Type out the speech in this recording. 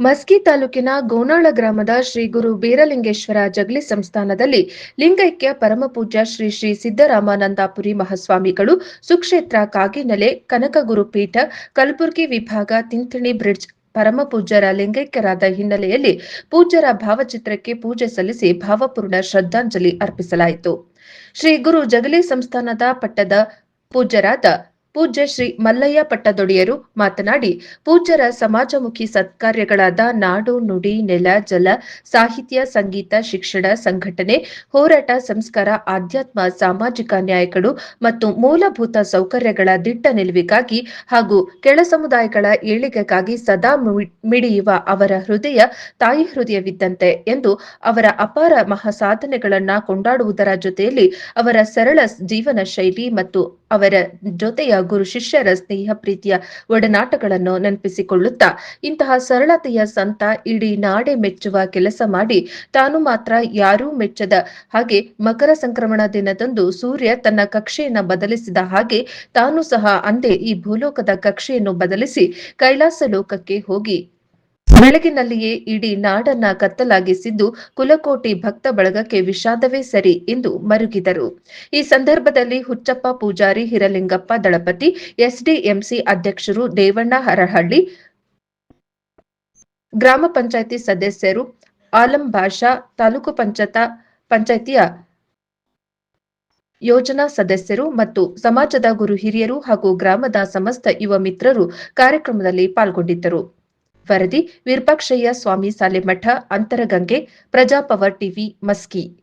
ಮಸ್ಕಿ ತಾಲೂಕಿನ ಗೋನಾಳ ಗ್ರಾಮದ ಶ್ರೀ ಗುರು ಬೀರಲಿಂಗೇಶ್ವರ ಜಗಲಿ ಸಂಸ್ಥಾನದಲ್ಲಿ ಲಿಂಗೈಕ್ಯ ಪರಮಪೂಜ್ಯ ಶ್ರೀ ಶ್ರೀ ಸಿದ್ದರಾಮಾನಂದಾಪುರಿ ಮಹಾಸ್ವಾಮಿಗಳು ಸುಕ್ಷೇತ್ರ ಕಾಗಿನೆಲೆ ಕನಕಗುರು ಪೀಠ ಕಲಬುರಗಿ ವಿಭಾಗ ತಿಂಥಣಿ ಬ್ರಿಡ್ಜ್ ಪರಮಪೂಜ್ಯರ ಲಿಂಗೈಕ್ಯರಾದ ಹಿನ್ನೆಲೆಯಲ್ಲಿ ಪೂಜ್ಯರ ಭಾವಚಿತ್ರಕ್ಕೆ ಪೂಜೆ ಸಲ್ಲಿಸಿ ಭಾವಪೂರ್ಣ ಶ್ರದ್ಧಾಂಜಲಿ ಅರ್ಪಿಸಲಾಯಿತು. ಶ್ರೀ ಗುರು ಜಗಲಿ ಸಂಸ್ಥಾನದ ಪಟ್ಟದ ಪೂಜ್ಯರಾದ ಪೂಜ್ಯ ಶ್ರೀ ಮಲ್ಲಯ್ಯ ಪಟ್ಟದೊಡೆಯರು ಮಾತನಾಡಿ, ಪೂಜ್ಯರ ಸಮಾಜಮುಖಿ ಸತ್ಕಾರ್ಯಗಳಾದ ನಾಡು, ನುಡಿ, ನೆಲ, ಜಲ, ಸಾಹಿತ್ಯ, ಸಂಗೀತ, ಶಿಕ್ಷಣ, ಸಂಘಟನೆ, ಹೋರಾಟ, ಸಂಸ್ಕಾರ, ಆಧ್ಯಾತ್ಮ, ಸಾಮಾಜಿಕ ನ್ಯಾಯಗಳು ಮತ್ತು ಮೂಲಭೂತ ಸೌಕರ್ಯಗಳ ದಿಟ್ಟ ನಿಲುವಿಗಾಗಿ ಹಾಗೂ ಕೆಳ ಸಮುದಾಯಗಳ ಏಳಿಗೆಗಾಗಿ ಸದಾ ಮಿಡಿಯುವ ಅವರ ಹೃದಯ ತಾಯಿ ಹೃದಯವಿದ್ದಂತೆ ಎಂದು ಅವರ ಅಪಾರ ಮಹಾಸಾಧನೆಗಳನ್ನ ಕೊಂಡಾಡುವುದರ ಜೊತೆಯಲ್ಲಿ ಅವರ ಸರಳ ಜೀವನ ಶೈಲಿ ಮತ್ತು ಅವರ ಜೊತೆಯ ಗುರು ಶಿಷ್ಯರ ಸ್ನೇಹ ಪ್ರೀತಿಯ ಒಡನಾಟಗಳನ್ನು ನೆನಪಿಸಿಕೊಳ್ಳುತ್ತಾ, ಇಂತಹ ಸರಳತೆಯ ಸಂತ ಇಡೀ ನಾಡೆ ಮೆಚ್ಚುವ ಕೆಲಸ ಮಾಡಿ, ತಾನು ಮಾತ್ರ ಯಾರೂ ಮೆಚ್ಚದ ಹಾಗೆ ಮಕರ ಸಂಕ್ರಮಣ ದಿನದಂದು ಸೂರ್ಯ ತನ್ನ ಕಕ್ಷೆಯನ್ನು ಬದಲಿಸಿದ ಹಾಗೆ ತಾನು ಸಹ ಅಂದೇ ಈ ಭೂಲೋಕದ ಕಕ್ಷೆಯನ್ನು ಬದಲಿಸಿ ಕೈಲಾಸ ಲೋಕಕ್ಕೆ ಹೋಗಿ ಬೆಳಗಿನಲ್ಲಿಯೇ ಇಡೀ ನಾಡನ್ನ ಕತ್ತಲಾಗಿಸಿದ್ದು ಕುಲಕೋಟಿ ಭಕ್ತ ಬಳಗಕ್ಕೆ ವಿಷಾದವೇ ಸರಿ ಎಂದು ಮರುಗಿದರು. ಈ ಸಂದರ್ಭದಲ್ಲಿ ಹುಚ್ಚಪ್ಪ ಪೂಜಾರಿ ಹಿರಲಿಂಗಪ್ಪ ದಳಪತಿ, ಎಸ್ಡಿಎಂಸಿ ಅಧ್ಯಕ್ಷರು ದೇವಣ್ಣ ಹರಹಳ್ಳಿ, ಗ್ರಾಮ ಪಂಚಾಯಿತಿ ಸದಸ್ಯರು ಆಲಂ ಭಾಷಾ, ತಾಲೂಕು ಪಂಚಾಯತ, ಪಂಚಾಯಿತಿಯ ಯೋಜನಾ ಸದಸ್ಯರು ಮತ್ತು ಸಮಾಜದ ಗುರು ಹಿರಿಯರು ಹಾಗೂ ಗ್ರಾಮದ ಸಮಸ್ತ ಯುವ ಮಿತ್ರರು ಕಾರ್ಯಕ್ರಮದಲ್ಲಿ ಪಾಲ್ಗೊಂಡಿದ್ದರು. ವರದಿ ವಿರೂಪಾಕ್ಷಯ್ಯ ಸ್ವಾಮಿ ಸಾಲೆಮಠ ಅಂತರಗಂಗೆ ಪ್ರಜಾಪವರ್ ಟಿವಿ ಮಸ್ಕಿ.